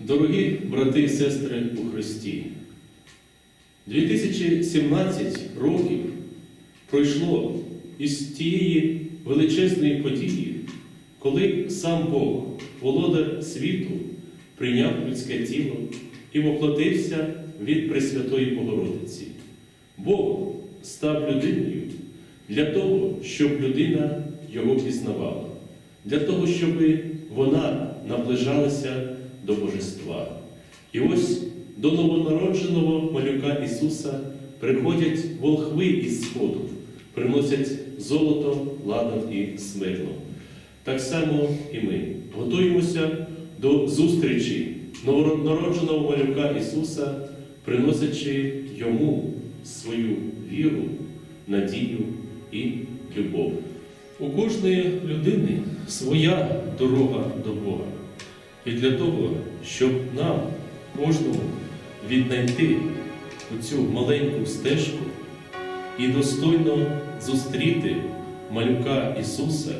Дорогі брати і сестри у Христі, 2017 років пройшло із тієї величезної події, коли сам Бог, володар світу, прийняв людське тіло і воплотився від Пресвятої Богородиці. Бог став людиною для того, щоб людина його пізнавала, для того, щоб вона наближалася до Божества. І ось до новонародженого малюка Ісуса приходять волхви із Сходу, приносять золото, ладан і смирно. Так само і ми готуємося до зустрічі новонародженого малюка Ісуса, приносячи Йому свою віру, надію і любов. У кожної людини своя дорога до Бога. І для того, щоб нам, кожному, віднайти оцю маленьку стежку і достойно зустріти малюка Ісуса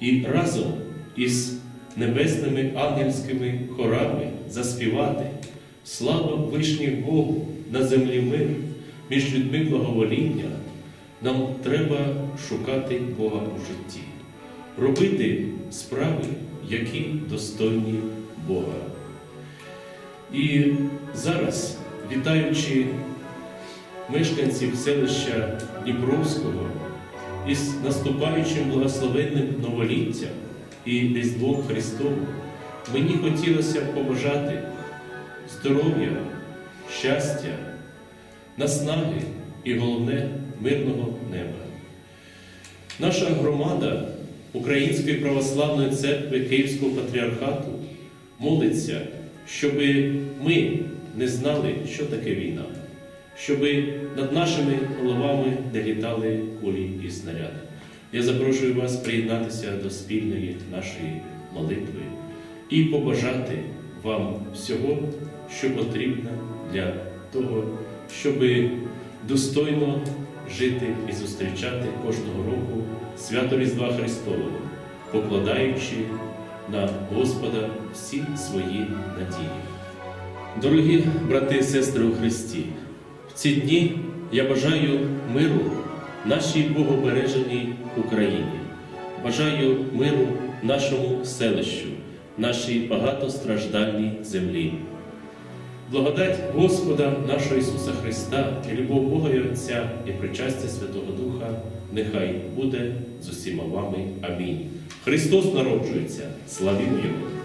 і разом із небесними ангельськими хорами заспівати слава вишній Богу на землі мир, між людьми благовоління, нам треба шукати Бога у житті, робити справи, які достойні Бога. І зараз, вітаючи мешканців селища Дніпровського із наступаючим благословенним новоліттям і Різдвом Христовим, мені хотілося б побажати здоров'я, щастя, наснаги і головне мирного неба. Наша громада Української православної церкви Київського патріархату молиться, щоб ми не знали, що таке війна, щоб над нашими головами не літали кулі і снаряди. Я запрошую вас приєднатися до спільної нашої молитви і побажати вам всього, що потрібно для того, щоб достойно жити і зустрічати кожного року свято Різдва Христового, покладаючи на Господа всі свої надії. Дорогі брати і сестри у Христі, в ці дні я бажаю миру нашій Богобереженій Україні, бажаю миру нашому селищу, нашій багатостраждальній землі. Благодать Господа нашого Ісуса Христа і любов Бога і Отця і причастя Святого Духа нехай буде з усіма вами. Амінь. Христос народжується. Славімо Його!